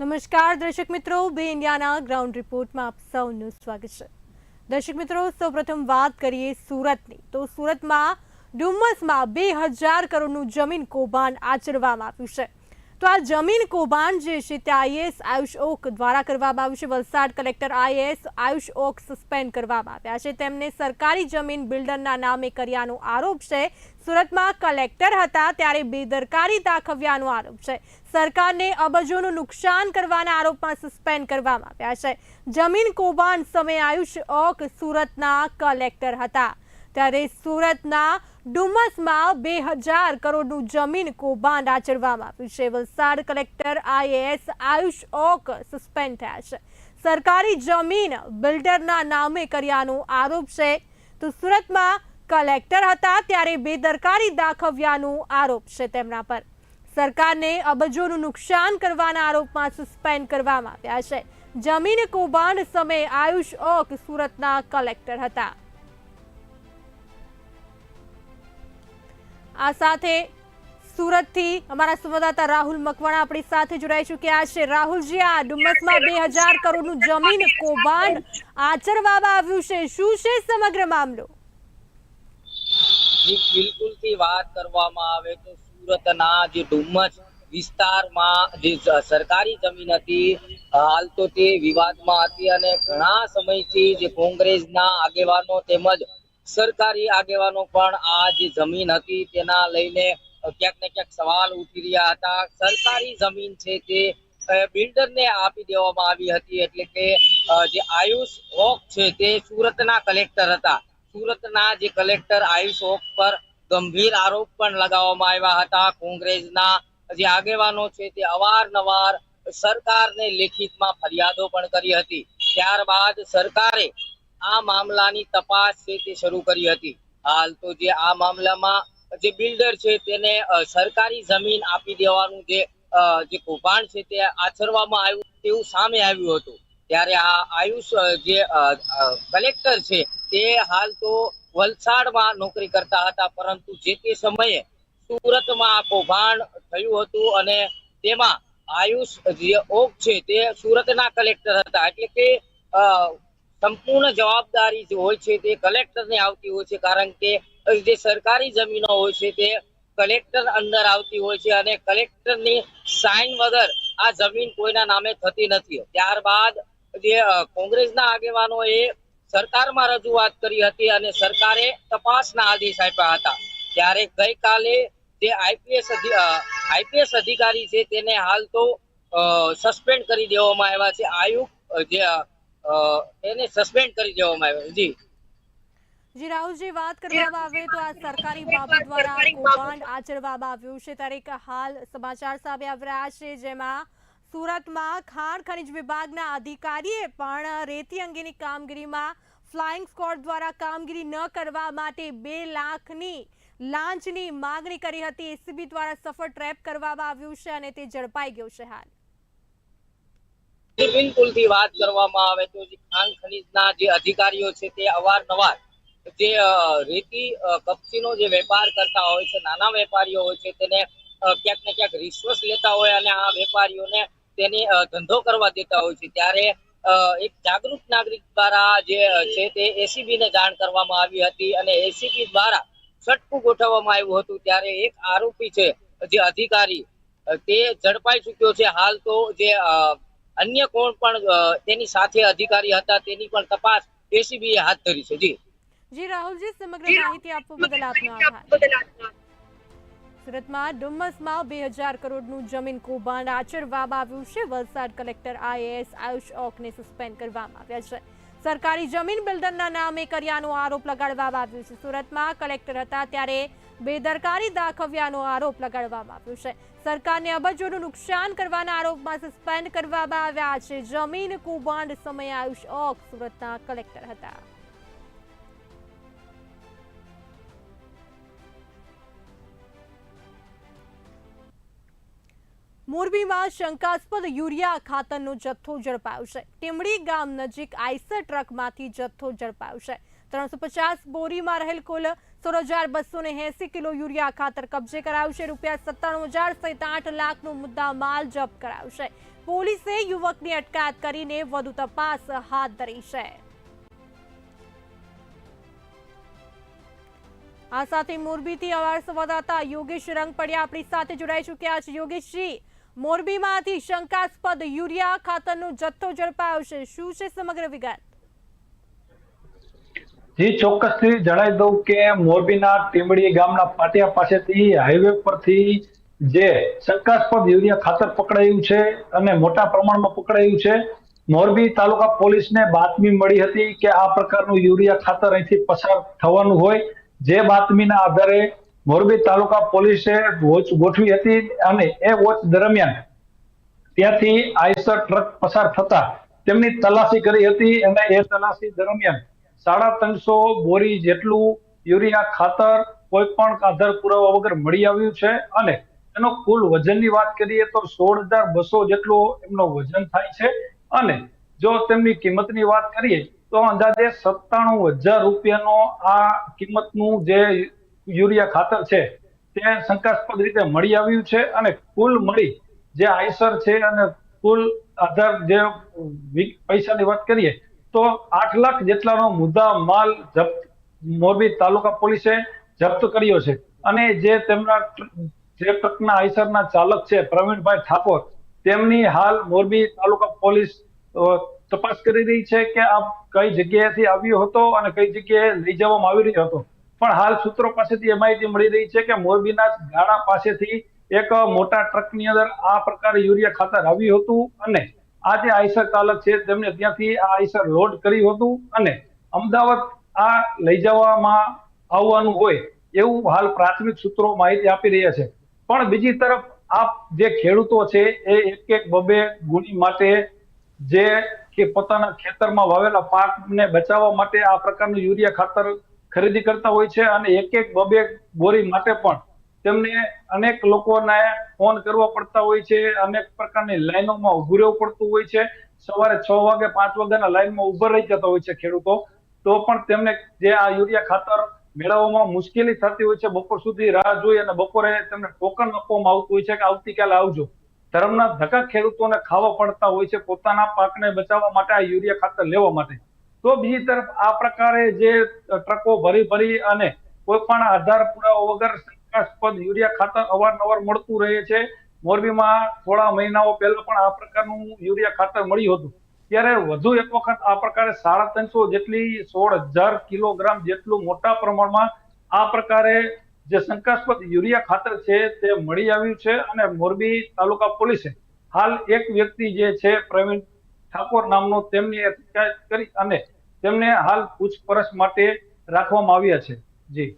નમસ્કાર, દર્શક મિત્રો. બે ઇન્ડિયાના ગ્રાઉન્ડ રિપોર્ટમાં આપ સૌનું સ્વાગત છે. દર્શક મિત્રો, સૌપ્રથમ વાત કરીએ સુરતની. તો સુરતમાં ડુમ્મસમાં બે હજાર કરોડનું જમીન કૌભાંડ આચરવામાં આવ્યું છે. તો આ જમીન કૌભાંડ જે છે તે આઈએસ આયુષ ઓક દ્વારા કરવામાં આવ્યું છે. Valsad collector IS Ayush Oak suspend કરવામાં આવ્યા છે. તેમને સરકારી જમીન બિલ્ડરના નામે કર્યાનો આરોપ છે. સુરતમાં કલેક્ટર હતા ત્યારે બેદરકારી દાખવ્યાનો આરોપ છે. સરકારને અબજોનું નુકસાન કરવાના આરોપમાં સસ્પેન્ડ કરવામાં આવ્યા છે. જમીન કૌભાંડ સમયે આયુષ ઓક સુરતના કલેક્ટર હતા. ત્યારે સુરતના ડુમસમાં બે હજાર કરોડનું જમીન કૌભાંડ આચરવામાં આવ્યું છે. Valsad collector IAS Ayush Oak suspend થયા છે. સરકારી જમીન બિલ્ડરના નામે કર્યાનો આરોપ છે. તો સુરતમાં કલેક્ટર હતા ત્યારે બેદરકારી દાખવ્યાનો આરોપ છે તેમના પર. સરકારને અબજોનું નુકસાન કરવાના આરોપમાં સસ્પેન્ડ કરવામાં આવ્યા છે. જમીન કૌભાંડ સમયે આયુષ ઓક સુરતના કલેક્ટર હતા. આ સાથે સુરતથી અમારા સંવાદદાતા રાહુલ મકવાણા આપણી સાથે જોડાઈ ચૂક્યા છે. રાહુલજી, આ ડુમ્મસમાં બે હજાર કરોડનું જમીન કૌભાંડ આચરવામાં આવ્યું છે. શું છે સમગ્ર મામલો? બિલકુલથી વાત કરવામાં આવે તો સુરતના જે ડુમ્મસ વિસ્તારમાં જે સરકારી જમીન હતી, હાલ તો તે વિવાદમાં હતી અને ઘણા સમયથી જે કોંગ્રેસના આગેવાનો તેમજ સરકારી આગેવાનો પણ આ જે જમીન હતી તેના લઈને ક્યાંક ને ક્યાંક સવાલ ઉઠી રહ્યા હતા. સરકારી જમીન છે તે બિલ્ડરને આપી દેવામાં આવી હતી એટલે કે જે આયુષ હોક છે તે સુરતના કલેક્ટર હતા. સુરતના જે કલેક્ટર આયુષ હોક પર ગંભીર આરોપ પણ લગાવવામાં આવ્યા હતા. કોંગ્રેસના જે આગેવાનો છે તે અવારનવાર સરકારને લેખિતમાં ફરિયાદો પણ કરી હતી. ત્યારબાદ સરકારે આ મામલાની તપાસ છે તે શરૂ કરી હતી. હાલ તો જે આ મામલામાં જે બિલ્ડર છે તેને સરકારી જમીન આપી દેવાનું જે જે કૌભાંડ છે તે આચરવામાં આવ્યું તેવું સામે આવ્યું હતું. ત્યારે આ આયુષ જે કલેક્ટર છે તે હાલ તો વલસાડમાં નોકરી કરતા હતા, પરંતુ જે તે સમયે સુરતમાં આ કૌભાંડ થયું હતું અને તેમાં આયુષ જે ઓક છે તે સુરતના કલેક્ટર હતા. એટલે કે સંપૂર્ણ જવાબદારી જે હોય છે તે કલેક્ટરને આવતી હોય છે, કારણ કે જે સરકારી જમીનો હોય છે તે કલેક્ટર અંદર આવતી હોય છે અને કલેક્ટરની સાઇન વગર આ જમીન કોઈના નામે થતી નથી. ત્યારબાદ જે કોંગ્રેસના આગેવાનોએ સરકારમાં રજૂઆત કરી હતી અને સરકારે તપાસના આદેશ આપ્યા હતા. ત્યારે ગઈકાલે જે આઈપીએસ આઈપીએસ અધિકારી છે તેને હાલ તો સસ્પેન્ડ કરી દેવામાં આવ્યા છે. આયુક્ત જે એને સસ્પેન્ડ કરી દેવામાં આવ્યો જી. જી રાહુલજી વાત કરવામાં આવે તો આ સરકારી બાબત દ્વારા કૌભાંડ આચરવામાં આવ્યું છે. ત્યારે એક હાલ સમાચાર સામે આવી રહ્યા છે જેમાં સુરતમાં ખાણ ખનિજ વિભાગના અધિકારીએ પણ રેતી અંગેની કામગીરીમાં ફ્લાઇંગ સ્કોડ દ્વારા કામગીરી ન કરવા માટે બે લાખની લાંચની માગણી કરી હતી. એસીબી દ્વારા સફળ ટ્રેપ કરવામાં આવ્યું છે અને તે ઝડપાઈ ગયું છે હાલ. જી, બિલકુલથી વાત કરવામાં આવે તો જે ખનીજ ખનીજના જે અધિકારીઓ છે તે અવારનવાર જે રેતી કપચીનો જે વેપાર કરતા હોય છે નાના વેપારીઓ હોય છે તેને ક્યાંક ને ક્યાંક રિશ્વસ લેતા હોય અને આ વેપારીઓને તેને ધંધો કરવા દેતા હોય છે. ત્યારે એક જાગૃત નાગરિક દ્વારા જે છે તે એસીબી ને જાણ કરવામાં આવી હતી અને એસીબી દ્વારા છટકું ગોઠવવામાં આવ્યું હતું. ત્યારે એક આરોપી છે જે અધિકારી તે ઝડપાઈ ચુક્યો છે. હાલ તો જે અન્ય કોણ પણ તેની સાથે અધિકારી હતા તેની પણ તપાસ એસીબી હાથ ધરી છે. જી. જી રાહુલજી સમગ્ર માહિતી આપવા બદલ આપનો આભાર. સુરતમાં ડુમ્મસમાં બે હજાર કરોડનું જમીન કૌભાંડ આચરવામાં આવ્યું છે. વલસાડ કલેક્ટર આઈએએસ આયુષ ઓકને સસ્પેન્ડ કરવામાં આવ્યા છે. સરકારી જમીન બિલ્ડરના નામે કર્યાનો આરોપ લગાડવામાં આવ્યો છે. સુરતમાં કલેક્ટર હતા ત્યારે બેદરકારી દાખવ્યાનો આરોપ લગાડવામાં આવ્યો છે. સરકારને અબજોનું નુકસાન કરવાના આરોપમાં સસ્પેન્ડ કરવામાં આવ્યા છે. જમીન કૌભાંડ સમયે આયુષ ઓક સુરતના કલેક્ટર હતા. મોરબીમાં શંકાસ્પદ યુરિયા ખાતરનો જથ્થો ઝડપાયો છે. ટીમડી ગામ નજીક આઈસર ટ્રકમાંથી જથ્થો ઝડપાયો છે. ત્રણસો બોરીમાં રહેલ કુલ કિલો યુરિયા ખાતર કબજે કરાયું છે રૂપિયા સત્તાણું હજાર સહિત આઠ મુદ્દા માલ જપ્ત કરાયો છે પોલીસે યુવકની અટકાયત કરીને વધુ તપાસ હાથ ધરી છે. આ સાથે મોરબીથી અવાર સંવાદદાતા યોગેશ રંગ પડ્યા આપણી સાથે જોડાઈ ચૂક્યા છે. યોગેશજી, મોરબીમાંથી શંકાસ્પદ યુરિયા ખાતરનો જથ્થો ઝડપાયો છે. શું છે સમગ્ર વિગત? જી ચોક્કસથી જણાવી દઉં કે મોરબીના ટીમડી ગામના પાટિયા પાસેથી હાઈવે પરથી જે શંકાસ્પદ યુરિયા ખાતર પકડાયું છે અને મોટા પ્રમાણમાં પકડાયું છે, મોરબી તાલુકા પોલીસને બાતમી મળી હતી કે આ પ્રકારનું યુરિયા ખાતર અહીંથી પસાર થવાનું હોય. જે બાતમીના આધારે મોરબી તાલુકા પોલીસે વોચ ગોઠવી હતી અને એ વોચ દરમિયાન ત્યાંથી આઈસર ટ્રક પસાર થતા તેમની તલાશી કરી હતી અને એ તલાશી દરમિયાન સાડા ત્રણસો બોરી જેટલું યુરિયા ખાતર કોઈ પણ આધાર પુરાવા વગર મળી આવ્યું છે અને એનો કુલ વજનની વાત કરીએ તો સોળ હજાર બસો જેટલો એમનો વજન થાય છે અને જો તેમની કિંમતની વાત કરીએ તો અંદાજે સત્તાણું હજાર રૂપિયાનો આ કિંમતનું જે યુરિયા ખાતર છે તે શંકાસ્પદ રીતે મળી આવ્યું છે અને કુલ મળી જે આઈસર છે અને કુલ આધાર જે પૈસાની વાત કરીએ તો આઠ લાખ જેટલાનો મુદ્દા માલ જપ્ત, મોરબી તાલુકા પોલીસે જપ્ત કર્યો છે. અને જે તેમના જે ટ્રકના આઈસરના ચાલક છે, પ્રવીણભાઈ ઠાકોર, તેમની હાલ મોરબી તાલુકા પોલીસ તપાસ કરી રહી છે કે આ કઈ જગ્યાએથી આવ્યો હતો અને કઈ જગ્યાએ લઈ જવામાં આવી રહ્યો હતો. પણ હાલ સૂત્રો પાસેથી એ માહિતી મળી રહી છે કે મોરબીના ગાળા પાસેથી એક મોટા ટ્રકની અંદર આ પ્રકારે યુરિયા ખાતર આવ્યું હતું અને આ જે આઈસર ચાલક છે, તેમને ત્યાંથી આ આઈસર લોડ કર્યું હતું અને અમદાવાદ આ લઈ જવામાં આવવાનું હોય એવું હાલ પ્રાથમિક સૂત્રો માહિતી આપી રહ્યા છે. પણ બીજી તરફ આ જે ખેડૂતો છે, એ એક એક બબે ગુણી માટે જે કે પોતાના ખેતરમાં વાવેલા પાકને બચાવવા માટે આ પ્રકારનું યુરિયા ખાતર ખરીદી કરતા હોય છે અને એક એક બબે બોરી માટે પણ તેમને અનેક લોકોને ફોન કરવા પડતા હોય છે, અનેક પ્રકારની લાઈનોમાં ઉભું રહેવું પડતું હોય છે. સવારે છ વાગે, પાંચ વાગ્યાના લાઈનમાં ઊભા રહી જતા હોય છે ખેડૂતો. તો પણ તેમને જે આ યુરિયા ખાતર મેળવવામાં મુશ્કેલી થતી હોય છે, બપોર સુધી રાહ જોઈ અને બપોરે તેમને ટોકન આપવામાં આવતું હોય છે કે આવતીકાલે આવજો. ધર્મના ધક્કા ખેડૂતોને ખાવા પડતા હોય છે, પોતાના પાકને બચાવવા માટે આ યુરિયા ખાતર લેવા માટે. તો બીજી તરફ આ પ્રકારે જે ટ્રકો ભરી ભરી અને કોઈ પણ આધાર પુરાવા વગર શંકાસ્પદ યુરિયા ખાતર અવારનવાર મળતું રહે છે. મોરબીમાં થોડા મહિનાઓ પહેલા પણ આ પ્રકારનું યુરિયા ખાતર મળ્યું હતું. ત્યારે વધુ એક વખત આ પ્રકારે સાડા ત્રણસો જેટલી સોળ હજાર કિલોગ્રામ જેટલું મોટા પ્રમાણમાં આ પ્રકારે જે શંકાસ્પદ યુરિયા ખાતર છે તે મળી આવ્યું છે અને મોરબી તાલુકા પોલીસે હાલ એક વ્યક્તિ જે છે પ્રવીણ ઠાકોર નામનો તેમની અટકાયત કરી અને તેમને હાલ પૂછપરછ માટે રાખવામાં આવ્યા છે. જી.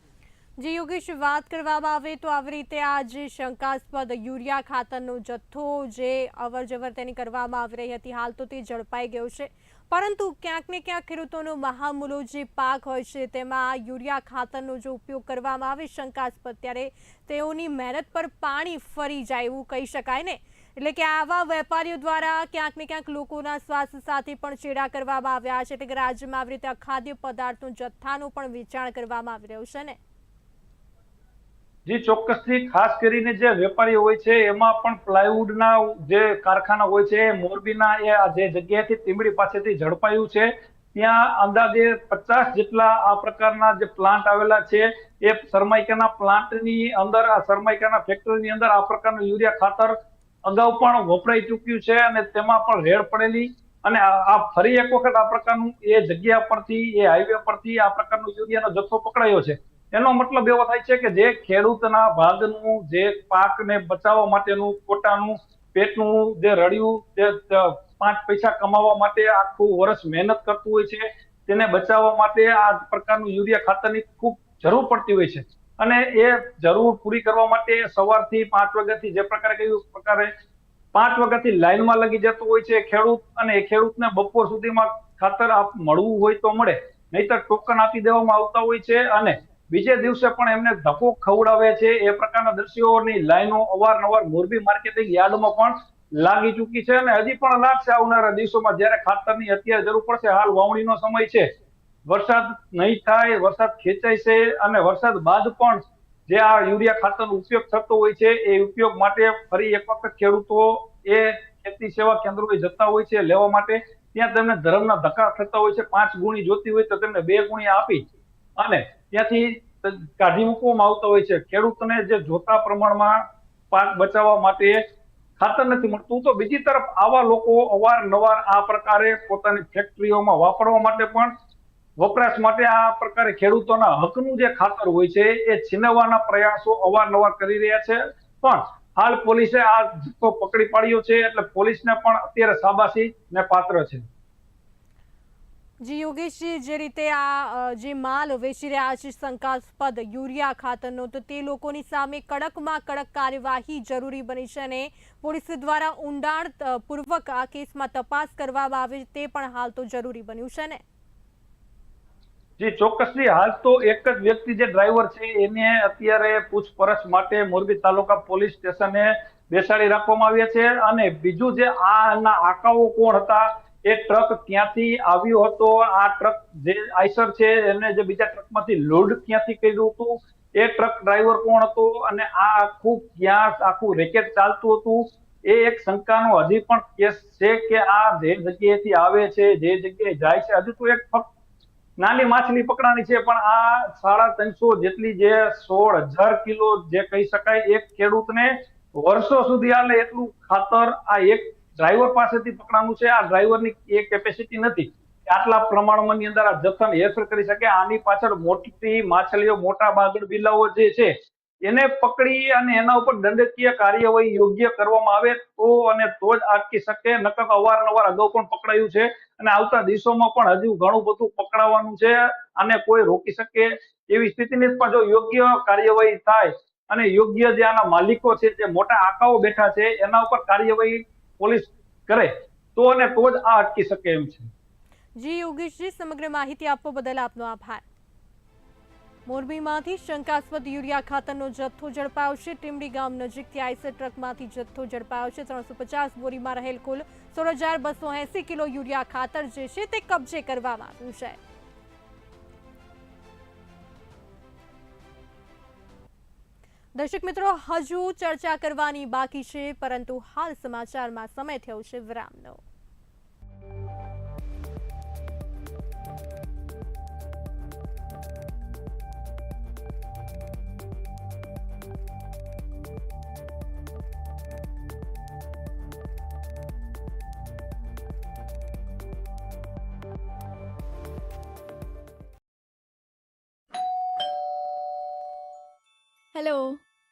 જે યોગેશ, વાત કરવામાં આવે તો આવી રીતે આ જે શંકાસ્પદ યુરિયા ખાતરનો જથ્થો જે અવર જવર તેની કરવામાં આવી રહી હતી, હાલ તો તે ઝડપાઈ ગયો છે. પરંતુ ક્યાંક ને ક્યાંક ખેડૂતોનો મહામૂલો જે પાક હોય છે, તેમાં યુરિયા ખાતરનો જો ઉપયોગ કરવામાં આવે શંકાસ્પદ, ત્યારે તેઓની મહેનત પર પાણી ફરી જાય એવું કહી શકાય ને. એટલે કે આવા વેપારીઓ દ્વારા ક્યાંક ને ક્યાંક લોકોના સ્વાસ્થ્ય સાથે પણ ચેડા કરવામાં આવ્યા છે. એટલે કે રાજ્યમાં આવી રીતે અખાદ્ય પદાર્થનું જથ્થાનું પણ વેચાણ કરવામાં આવી રહ્યું છે ને. જી ચોક્કસથી ખાસ કરીને જે વેપારીઓ હોય છે, એમાં પણ પ્લાયવુડના જે કારખાના હોય છે, મોરબીના એ જે જગ્યાએથી તીમડી પાસેથી ઝડપાયું છે. ત્યાં અંદાજે પચાસ જેટલા આ પ્રકારના જે પ્લાન્ટ આવેલા છે, એ સરમાઈકાના પ્લાન્ટની અંદર, આ સરમાઈકાના ફેક્ટરીની અંદર આ પ્રકારનું યુરિયા ખાતર અગાઉ પણ વપરાઈ ચૂક્યું છે અને તેમાં પણ રેડ પડેલી અને આ ફરી એક વખત આ પ્રકારનું એ જગ્યા પરથી, એ હાઈવે પરથી આ પ્રકારનું યુરિયાનો જથ્થો પકડાયો છે. એનો મતલબ એવો થાય છે કે જે ખેડૂતના ભાગનું જે પાકને બચાવવા માટેનું પોતાનું પેટનું જે રડ્યું જે પાંચ પૈસા કમાવા માટે આખું વર્ષ મહેનત કરતું હોય છે, તેને બચાવવા માટે આ પ્રકારનું યુરિયા ખાતરની ખૂબ જરૂર પડતી હોય છે. અને એ જરૂર પૂરી કરવા માટે સવારથી પાંચ વાગ્યાથી જે પ્રકારે કહ્યું પ્રકારે પાંચ વાગ્યાથી લાઈનમાં લગી જતું હોય છે ખેડૂત, અને એ ખેડૂતને બપોર સુધીમાં ખાતર આપ મળવું હોય તો મળે. નહીતર ટોકન આપી દેવામાં આવતા હોય છે અને બીજે દિવસે પણ એમને ધક્કો ખવડાવે છે. એ પ્રકારના દ્રશ્યોની લાઈનો અવારનવાર મોરબી માર્કેટિંગ યાર્ડમાં પણ લાગી ચૂકી છે અને હજી પણ લાગશે આવનારા દિવસોમાં જ્યારે ખાતરની અત્યારે જરૂર પડશે. હાલ વાવણીનો સમય છે. વરસાદ નહીં થાય, વરસાદ ખેંચાય છે અને વરસાદ બાદ પણ જે આ યુરિયા ખાતરનો ઉપયોગ થતો હોય છે એ ઉપયોગ માટે ફરી એક વખત ખેડૂતો એ ખેતી સેવા કેન્દ્રોએ જતા હોય છે લેવા માટે. ત્યાં તેમને ધરમના ધક્કા થતા હોય છે. પાંચ ગુણી જોતી હોય તો તેમને બે ગુણી આપી અને ત્યાંથી કાઢી મૂકવામાં આવતા હોય છે. ખેડૂતને જે જોતા પ્રમાણમાં પાક બચાવવા માટે ખાતર નથી મળતું, તો બીજી તરફ આવા લોકો અવારનવાર આ પ્રકારે પોતાની ફેક્ટરીઓમાં વાપરવા માટે પણ વપરાશ માટે આ પ્રકારે ખેડૂતોના હકનું જે ખાતર હોય છે, એ છીનવવાના પ્રયાસો અવારનવાર કરી રહ્યા છે. પણ હાલ પોલીસે આ જથ્થો પકડી પાડ્યો છે, એટલે પોલીસને પણ અત્યારે સાબાશી ને પાત્ર છે. જી યોગેશજી, જે રીતે આ જે માલ વેચી રહ્યા છે શંકાસ્પદ યુરિયા ખાતરનો, તો તે લોકોની સામે કડકમાં કડક કાર્યવાહી જરૂરી બની છે અને પોલીસ દ્વારા ઊંડાણપૂર્વક આ કેસમાં તપાસ કરવામાં આવે તે પણ હાલ તો જરૂરી બન્યું છે ને? જી, ચોક્કસથી હાલ તો એક જ વ્યક્તિ જે ડ્રાઈવર છે, એને અત્યારે પૂછપરછ માટે મોરબી તાલુકા પોલીસ સ્ટેશને બેસાડી રાખવામાં આવ્યા છે અને બીજું જે આના આકાઓ કોણ હતા એ ટ્રક ક્યાંથી આવ્યો હતો, આ ટ્રક જે આઈસર છે, એને જે બીજા ટ્રકમાંથી લોડ ક્યાંથી કર્યું હતું, એ ટ્રક ડ્રાઈવર કોણ હતો અને આ આખું ક્યાં આખું રેકેટ ચાલતું હતું, એ એક શંકાનો હજી પણ કેસ છે કે આ જે જગ્યાએથી આવે છે, જે જગ્યાએ જાય છે, હજુ તો એક ફક્ત નાની માછલી પકડાની છે, પણ આ સાડા ત્રણસો જેટલી જે સોળ હજાર કિલો જે કહી શકાય એક ખેડૂતને વર્ષો સુધી આલે એટલું ખાતર આ એક ડ્રાઈવર પાસેથી પકડાનું છે. આ ડ્રાઈવરની એ કેપેસિટી નથી. આટલા પ્રમાણમાં ની અંદર આ જથ્થાને હેરફેર કરી શકે. આની પાછળ મોટી માછલીઓ, મોટા બાગડ બિલાઓ જે છે, એને પકડી અને એના ઉપર દંડકીય કાર્યવાહી યોગ્ય કરવામાં આવે તો અને તો જ અટકી શકે. નકર અવારનવાર અગાઉ પણ પકડાયું છે અને આવતા દિવસોમાં પણ હજુ ઘણું બધું પકડાવાનું છે અને કોઈ રોકી શકે એવી સ્થિતિની પણ જો યોગ્ય કાર્યવાહી થાય અને યોગ્ય જે આના માલિકો છે, જે મોટા આકાઓ બેઠા છે, એના ઉપર કાર્યવાહી પોલીસ કરે, તો અને તો જ આ અટકી શકે એમ છે. જી યોગેશજી, સમગ્ર માહિતી આપવા બદલ આપનો આભાર. મોરબીમાંથી શંકાસ્પદ યુરિયા ખાતરનો જથ્થો ઝડપાયો છે ટીમડી ગામ નજીકથી આઈસર ટ્રકમાંથી જથ્થો ઝડપાયો છે ત્રણસો પચાસ બોરીમાં રહેલ કુલ સોળ કિલો યુરિયા ખાતર જે છે તે કબજે કરવામાં આવ્યું છે. દર્શક મિત્રો હજુ ચર્ચા કરવાની બાકી છે પરંતુ હાલ સમાચારમાં સમય થયો છે વિરામનો.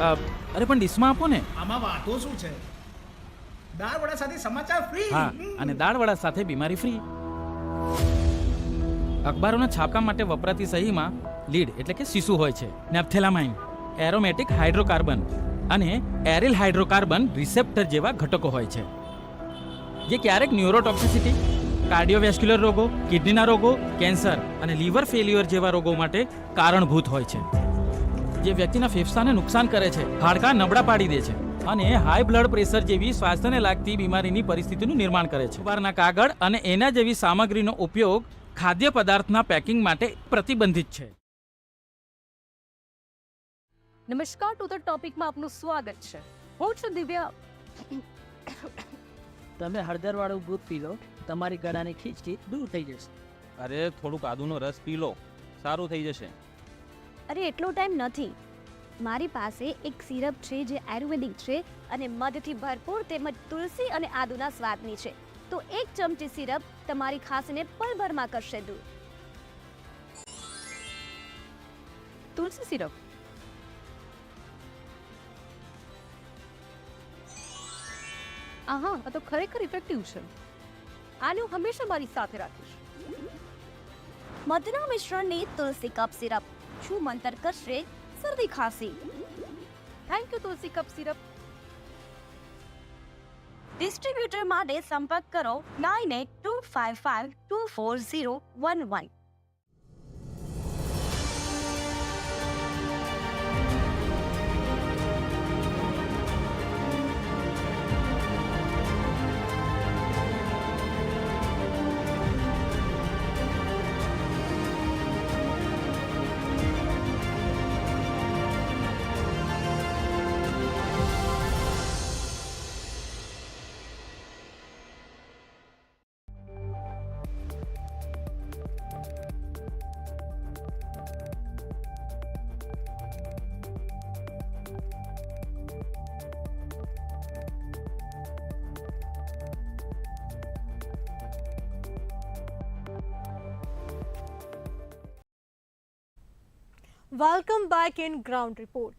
અરે પણ ડીશમાં આપો ને. આમાં વાતો શું છે? દાળ વડા સાથે સમાચાર ફ્રી હા અને દાળવડા સાથે બીમારી ફ્રી અખબારોના છાપકામ માટે વપરાતી સહીમાં લીડ એટલે કે શિશુ હોય છે નેપ્થેલામાઇન એરોમેટિક હાઇડ્રોકાર્બન અને એરિલ હાઇડ્રોકાર્બન રિસેપ્ટર જેવા ઘટકો હોય છે. જે ક્યારેક ન્યુરોટોક્સિસિટી કાર્ડિયોવેસ્ક્યુલર રોગો કિડનીના રોગો કેન્સર અને લીવર ફેલ્યુઅર જેવા રોગો માટે કારણભૂત હોય છે. જે વ્યક્તિના ફેફસાને નુકસાન કરે છે હાડકાં નબળા પાડી દે છે અને હાઈ બ્લડ પ્રેશર જેવી સ્વાસ્થ્યને લાગતી બીમારીની પરિસ્થિતિનું નિર્માણ કરે છે. ઉપરના કાગળ અને એના જેવી સામગ્રીનો ઉપયોગ ખાદ્ય પદાર્થના પેકિંગ માટે પ્રતિબંધિત છે. નમસ્કાર ટુ ધ ટોપિકમાં આપનું સ્વાગત છે. હું છું દિવ્યા તમે હળદરવાળું દૂધ પી લો તમારી ગળાની ખીચડી દૂર થઈ જશે. અરે થોડુંક આદુનો રસ પી લો સારું થઈ જશે. અરે એટલો ટાઈમ નથી. મારી પાસે એક સિરપ છે જે આયુર્વેદિક છે અને મધથી ભરપૂર તેમજ તુલસી અને આદુના સ્વાદની છે. તો એક ચમચી સિરપ તમારી ખાંસીને પલભરમાં કરશે દૂર. તુલસી સિરપ? આહા આ તો ખરેખર ઇફેક્ટિવ છે. આને હું હંમેશા મારી સાથે રાખીશ. મધના મિશ્રણની તુલસી કપ સિરપ. શું મંતર કરશે શરદી ખાંસી thank you Tulsi cough syrup distributor માટે સંપર્ક કરો nine eight two five five two four zero one one welcome back in ground report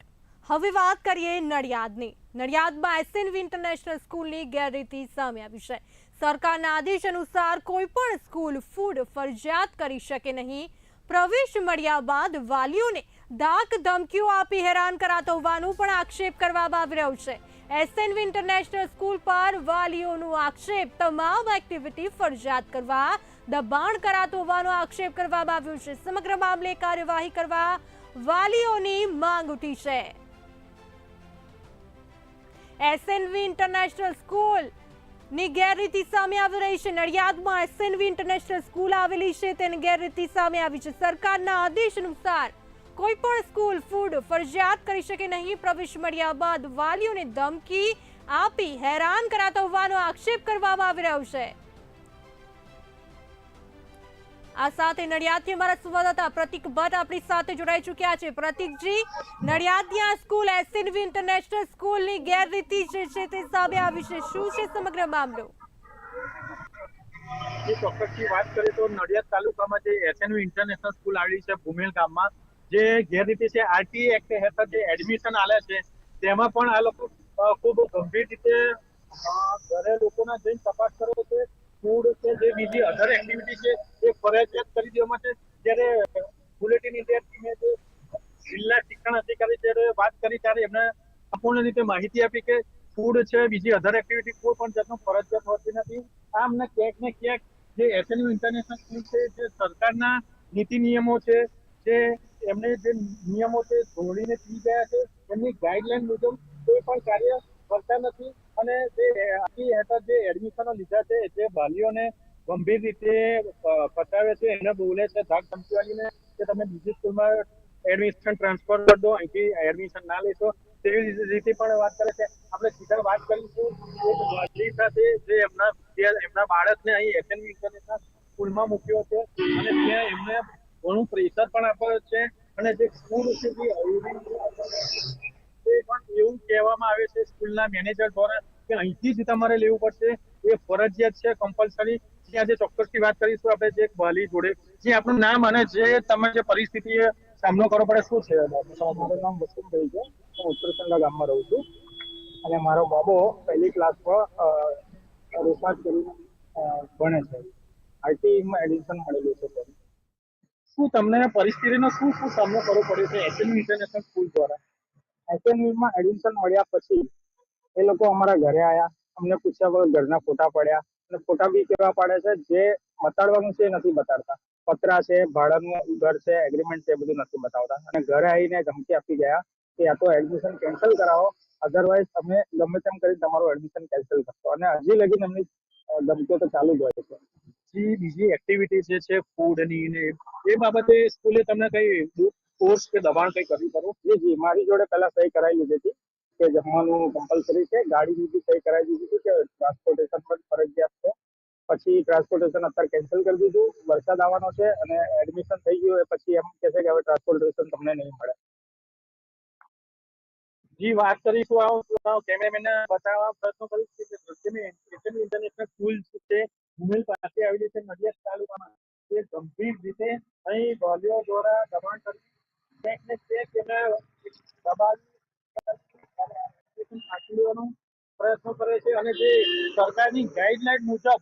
હવે વાત કરીએ નડિયાદની. નડિયાદમાં એસએનવી ઇન્ટરનેશનલ સ્કૂલની ગેરરીતિ સામે આવી છે. સરકારના આદેશ અનુસાર કોઈ પણ સ્કૂલ ફૂડ ફરજિયાત કરી શકે નહીં. પ્રવેશ મળ્યા બાદ વાલીઓને ધાક ધમકીઓ આપી હેરાન કરાતો હોવાનું પણ આક્ષેપ કરવામાં આવી રહ્યો છે. એસએનવી ઇન્ટરનેશનલ સ્કૂલ પર વાલીઓનો આક્ષેપ, તમામ એક્ટિવિટી ફરજિયાત કરવા, દબાણ કરાતો હોવાનો આક્ષેપ કરવામાં આવ્યો છે. સમગ્ર મામલે કાર્યવાહી કરવા વાલીઓની માંગ ઉઠી છે. એસએનવી ઇન્ટરનેશનલ સ્કૂલની ગેરરીતિ સામે આવી રહી છે. નડિયાદમાં એસએનવી ઇન્ટરનેશનલ સ્કૂલ આવેલી છે. તેની ગેરરીતિ સામે આવી છે. સરકારના આદેશ અનુસાર કોઈ પણ સ્કૂલ ફૂડ ફરજિયાત કરી શકે નહીં. પ્રવેશ મળ્યા બાદ વાલીઓને ધમકી આપી હેરાન કરાતા હોવાનો આક્ષેપ કરવામાં આવી રહ્યો છે. આ સાથે નડિયાદથી અમારા સંવાદદાતા પ્રતિક ભટ્ટ આપણી સાથે જોડાઈ ચૂક્યા છે. પ્રતિકજી, નડિયાદની આ સ્કૂલ એસએનવી ઇન્ટરનેશનલ સ્કૂલની ગેરરીતિ જે છે તે સામે આવી છે. શું છે સમગ્ર મામલો? ચોક્કસથી વાત કરીએ તો નડિયાદ તાલુકામાં જે એસએનવી ઇન્ટરનેશનલ સ્કૂલ આવેલી છે ભૂમેલ ગામમાં, જે ગેરરીતિ છે આરટી એક્ટ હેઠળ જે એડમિશન આલે છે, તેમાં પણ આ લોકો ખૂબ ગંભીર રીતે ઘરે લોકોના જઈને તપાસ કરવો છે ફૂડ છે, જે બીજી અધર એક્ટિવિટી છે, એ ફરજિયાત કરી દેવામાં છે જ્યારે બુલેટિન ઇન્ડિયા ટીમે જે જિલ્લા શિક્ષણ અધિકારી જ્યારે વાત કરી ત્યારે એમને સંપૂર્ણ રીતે માહિતી આપી કે ફૂડ છે, બીજી અધર એક્ટિવિટી કોઈ પણ જાતનું ફરજિયાત હોતી નથી. આ અમને ક્યાંક ને ક્યાંક જે એસએનયુ ઇન્ટરનેશનલ સ્કૂલ છે, જે સરકારના નીતિ નિયમો છે, જે એમને જે નિયમો છે ધોળીને પી ગયા છે, એમની ગાઈડલાઈન મુજબ કોઈ પણ કાર્ય કરતા નથી. અને જે આખી હેઠળ જે એડમિશનો લીધા છે, જે વાલીઓને ગંભીર રીતે ફસાવે છે, એને બોલે છે ધાક ધમકીવાળીને, કે તમે બીજી સ્કૂલમાં એડમિશન ટ્રાન્સફર કરી દો, અહીંથી એડમિશન ના લેશો. તેવી રીતે પણ વાત કરે છે. આપણે સીધા વાત કરીશું. એક વાલી સાથે જે એમના એમના બાળકને અહીં એસએનવી ઇન્ટરનેશનલ સ્કૂલમાં મૂક્યો છે, અને ત્યાં એમને ઘણું પ્રેશર પણ આપ્યો છે. અને જે સ્કૂલ છે તે પણ એવું કહેવામાં આવે છે સ્કૂલના મેનેજર દ્વારા કે અહીંથી જ તમારે લેવું પડશે. એ ફરજિયાત છે કમ્પલસરી જે ચોક્કસથી વાત કરીશું આપણે જે વાલી જોડે, જે આપણું નામ અને જે તમે જે પરિસ્થિતિ સામનો કરવો પડે શું છે? મારું નામ વસંતભાઈ છે. હું ઉત્તરસંડા ગામમાં રહું છું. અને મારો બાબો પહેલી ક્લાસમાં રિસર્ચ કરીને ભણે છે. આઈટીમાં એડમિશન મળેલું છે ત્યારે. શું તમને પરિસ્થિતિનો શું શું સામનો કરવો પડ્યો છે? એસએમ ઇન્ટરનેશનલ સ્કૂલ દ્વારા? એસએનયુમાં એડમિશન મળ્યા પછી એ લોકો અમારા ઘરે આવ્યા અમને પૂછ્યા વગર ઘરના ફોટા પડ્યા. અને ફોટા બી કેવા પાડે છે? જે બતાડવાનું છે એ નથી બતાડતા. પતરા છે, ભાડાનું ઘર છે એગ્રીમેન્ટ છે બધું નથી બતાવતા. અને ઘરે આવીને ધમકી આપી ગયા કે યા તો એડમિશન કેન્સલ કરાવો. અધરવાઇઝ અમે ગમે તેમ કરી તમારું એડમિશન કેન્સલ કરશો. અને હજી લગી એમની ધમકીઓ તો ચાલુ જ હોય છે. જે બીજી એક્ટિવિટી જે છે ફૂડની ને એ બાબતે સ્કૂલે તમને કઈ કોર્સ કે દબાણ કઈ કર્યું ખરું જી જી, મારી જોડે પહેલા સહી કરાવી લીધી હતી કે જમવાનું કમ્પલસરી છે ગાડીની બી સહી કરાવી દીધી હતી કે ટ્રાન્સપોર્ટેશન પણ ફરજિયાત છે. પછી ટ્રાન્સપોર્ટેશન અત્યારે કેન્સલ કરી દીધું, વરસાદ આવવાનો છે અને એડમિશન થઈ ગયું પછી એમ કહે છે કે હવે ટ્રાન્સપોર્ટેશન તમને નહીં મળે. જી, વાત કરીશું આવો કેમેરામેનને બતાવવા પ્રયત્ન કરીશ કે દ્રશ્યની ઇન્ટરનેશનલ સ્કૂલ છે ભૂમિલ પાસે આવેલી છે નડિયાદ તાલુકામાં. તે ગંભીર રીતે અહીં વાલીઓ દ્વારા દબાણ કરી પ્રયત્નો કરે છે અને જે સરકારની ગાઈડલાઈન મુજબ,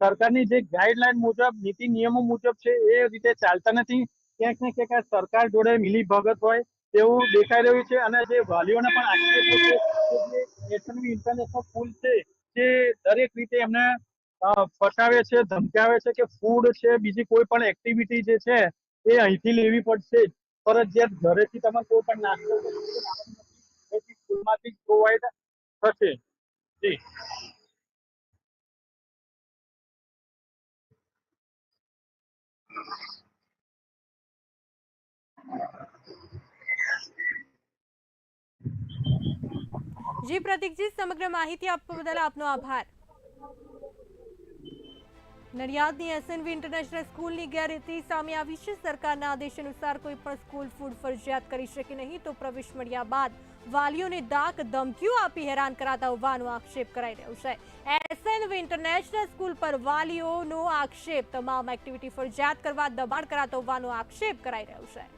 સરકારની જે ગાઈડલાઈન મુજબ, નીતિ નિયમો મુજબ છે, એ રીતે ચાલતા નથી ક્યાંક ને ક્યાંક સરકાર જોડે મિલી ભગત હોય તેવું દેખાઈ રહ્યું છે અને જે વાલીઓને પણ આક્ષેપો છે જે એસએનવી ઇન્ટરનેશનલ સ્કૂલ છે તે દરેક રીતે એમને ફસાવે છે, ધમકાવે છે કે ફૂડ છે, બીજી કોઈ પણ એક્ટિવિટી જે છે, એ અહીંથી લેવી પડશે જ. ફરજિયાત ઘરેથી તમે કોઈ પણ નાસ્તો સ્કૂલમાંથી પ્રોવાઈડ થશે. જી. જી, પ્રતિકજી, સમગ્ર માહિતી આપવા બદલ આપનો આભાર. નડિયાદની એસએનવી ઇન્ટરનેશનલ સ્કૂલની ગેરરીતિ સામે આવી છે. સરકારના આદેશ અનુસાર કોઈ પણ સ્કૂલ ફૂડ ફરજિયાત કરી શકે નહીં તો પ્રવેશ મળ્યા બાદ વાલીઓને દાક ધમકીઓ આપી હેરાન કરાતા હોવાનો આક્ષેપ કરાઈ રહ્યો છે. એસએનવી ઇન્ટરનેશનલ સ્કૂલ પર વાલીઓનો આક્ષેપ, તમામ એક્ટિવિટી ફરજિયાત કરવા દબાણ કરાતો હોવાનો આક્ષેપ કરાઈ રહ્યો છે.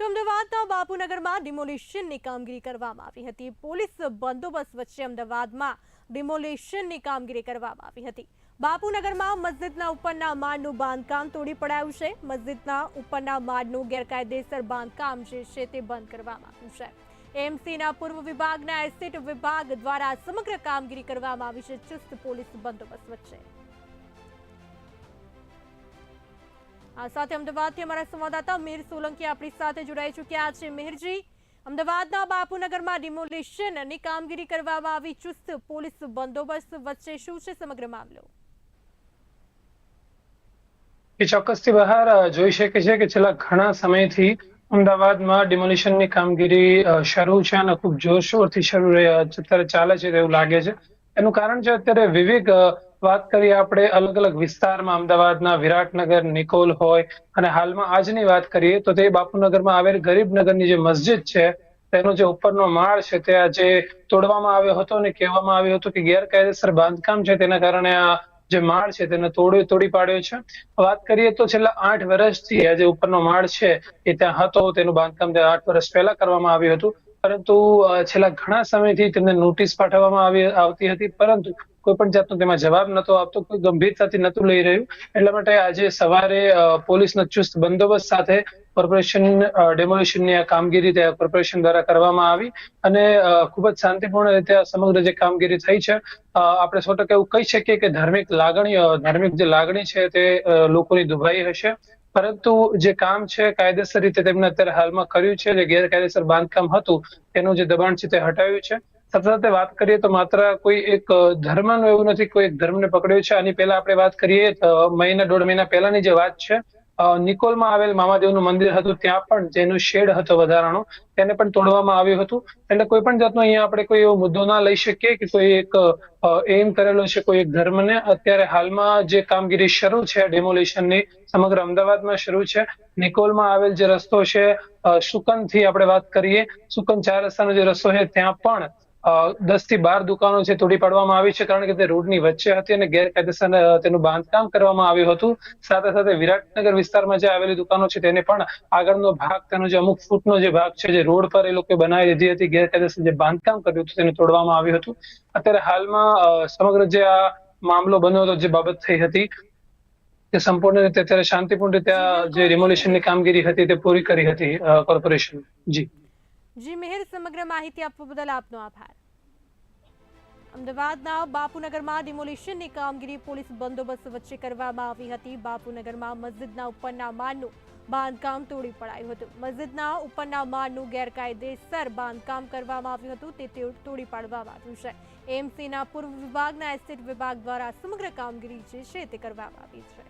તો અમદાવાદના બાપુનગરમાં ડિમોલિશનની કામગીરી કરવામાં આવી હતી. પોલીસ બંદોબસ્ત વચ્ચે અમદાવાદમાં ડિમોલિશનની કામગીરી કરવામાં આવી હતી. બાપુનગરમાં મસ્જિદના ઉપરના માળનું બાંધકામ તોડી પડાયું છે. મસ્જિદના ઉપરના માળનું ગેરકાયદેસર બાંધકામ જે છે તે બંધ કરવામાં આવ્યું છે. એમસીના પૂર્વ વિભાગના એસ્ટેટ વિભાગ દ્વારા સમગ્ર કામગીરી કરવામાં આવી છે ચુસ્ત પોલીસ બંદોબસ્ત વચ્ચે. આ સાથે અમદાવાદથી અમારા સંવાદદાતા મિહિર સોલંકી આપણી સાથે જોડાઈ ચૂક્યા છે. મિહિરજી, અમદાવાદના બાપુનગરમાં ડિમોલિશનની કામગીરી કરવામાં આવી. ચુસ્ત પોલીસ બંદોબસ્ત વચ્ચે શું છે સમગ્ર મામલો? ચોક્કસથી બહાર જોઈ શકે છે કે છેલ્લા ઘણા સમયથી અમદાવાદમાં ડિમોલિશનની કામગીરી શરૂ છે અને ખૂબ જોરશોરથી શરૂ અત્યારે ચાલે છે તેવું લાગે છે. એનું કારણ છે અત્યારે વિવેક વાત કરીએ આપણે અલગ અલગ વિસ્તારમાં અમદાવાદના વિરાટનગર, નિકોલ હોય અને હાલમાં આજની વાત કરીએ તો તે બાપુનગરમાં આવેલ ગરીબનગરની જે મસ્જિદ છે, તેનો જે ઉપરનો માળ છે તે આજે તોડવામાં આવ્યો હતો અને કહેવામાં આવ્યું હતું કે ગેરકાયદેસર બાંધકામ છે તેના કારણે આ જે માળ છે તેને તોડી તોડી પાડ્યો છે. વાત કરીએ તો છેલ્લા આઠ વર્ષથી આ જે ઉપરનો માળ છે એ ત્યાં હતો, તેનું બાંધકામ ત્યાં આઠ વર્ષ પહેલા કરવામાં આવ્યું હતું. પરંતુ છેલ્લા ઘણા સમયથી તેમને નોટિસ પાઠવવામાં આવી, આવતી હતી, પરંતુ કોઈ પણ જાતનો તેમાં જવાબ નતો આપતો, કોઈ ગંભીરતાથી નતું લઈ રહ્યું. એટલા માટે આજે સવારે પોલીસના ચુસ્ત બંદોબસ્ત સાથે કોર્પોરેશન ડેમોલિશનની આ કામગીરી ત્યાં કોર્પોરેશન દ્વારા કરવામાં આવી અને ખૂબ જ શાંતિપૂર્ણ રીતે આ સમગ્ર જે કામગીરી થઈ છે આપણે સો ટકા એવું કહી શકીએ કે ધાર્મિક લાગણી ધાર્મિક જે લાગણી છે તે લોકોની દુભાઈ હશે. પરંતુ જે કામ છે કાયદેસર રીતે તેમણે અત્યારે હાલમાં કર્યું છે, જે ગેરકાયદેસર બાંધકામ હતું, તેનું જે દબાણ છે તે હટાવ્યું છે. સાથે સાથે વાત કરીએ તો માત્ર કોઈ એક ધર્મનું એવું નથી, કોઈ એક ધર્મને પકડ્યો છે. આની પહેલા આપણે વાત કરીએ તો મહિના, દોઢ મહિના પહેલાની જે વાત છે નિકોલમાં આવેલ મામાદેવનું મંદિર હતું, ત્યાં પણ જેનું શેડ હતો વધારાનો, તેને પણ તોડવામાં આવ્યું હતું. એટલે કોઈ પણ જાતનો અહીંયા આપણે કોઈ એવો મુદ્દો ના લઈ શકીએ કે કોઈ એક એમ કરેલો છે કોઈ એક ધર્મને. અત્યારે હાલમાં જે કામગીરી શરૂ છે ડેમોલિશનની સમગ્ર અમદાવાદમાં શરૂ છે. નિકોલમાં આવેલ જે રસ્તો છે સુકનથી આપણે વાત કરીએ, સુકન ચાર રસ્તાનો જે રસ્તો છે, ત્યાં પણ દસથી બાર દુકાનો છે તોડી પાડવામાં આવી છે કારણ કે તે રોડની વચ્ચે હતી અને ગેરકાયદેસર તેનું બાંધકામ કરવામાં આવ્યું હતું. સાથે સાથે વિરાટનગર વિસ્તારમાં જે આવેલી દુકાનો છે તેને પણ આગળનો ભાગ તેનો જે અમુક ફૂટનો જે ભાગ છે જે રોડ પર એ લોકો બનાવી દીધી હતી ગેરકાયદેસર જે બાંધકામ કર્યું હતું તેને તોડવામાં આવ્યું હતું. અત્યારે હાલમાં સમગ્ર જે આ મામલો બન્યો હતો જે બાબત થઈ હતી તે સંપૂર્ણ રીતે અત્યારે શાંતિપૂર્ણ રીતે જે રિમોલ્યુશનની કામગીરી હતી તે પૂરી કરી હતી કોર્પોરેશન. જી. જી, મિહિર, સમગ્ર માહિતી આપવા બદલ આપનો આભાર. અમદાવાદના બાપુનગરમાં ડિમોલિશનની કામગીરી પોલીસ બંદોબસ્ત વચ્ચે કરવામાં આવી હતી. બાપુનગરમાં મસ્જિદના ઉપરના માળનું બાંધકામ તોડી પડાયું હતું. મસ્જિદના ઉપરના માળનું ગેરકાયદેસર બાંધકામ કરવામાં આવ્યું હતું. તે તોડી પાડવામાં આવ્યું છે. એમસીના પૂર્વ વિભાગના એસ્ટેટ વિભાગ દ્વારા સમગ્ર કામગીરી જે છે તે કરવામાં આવી છે.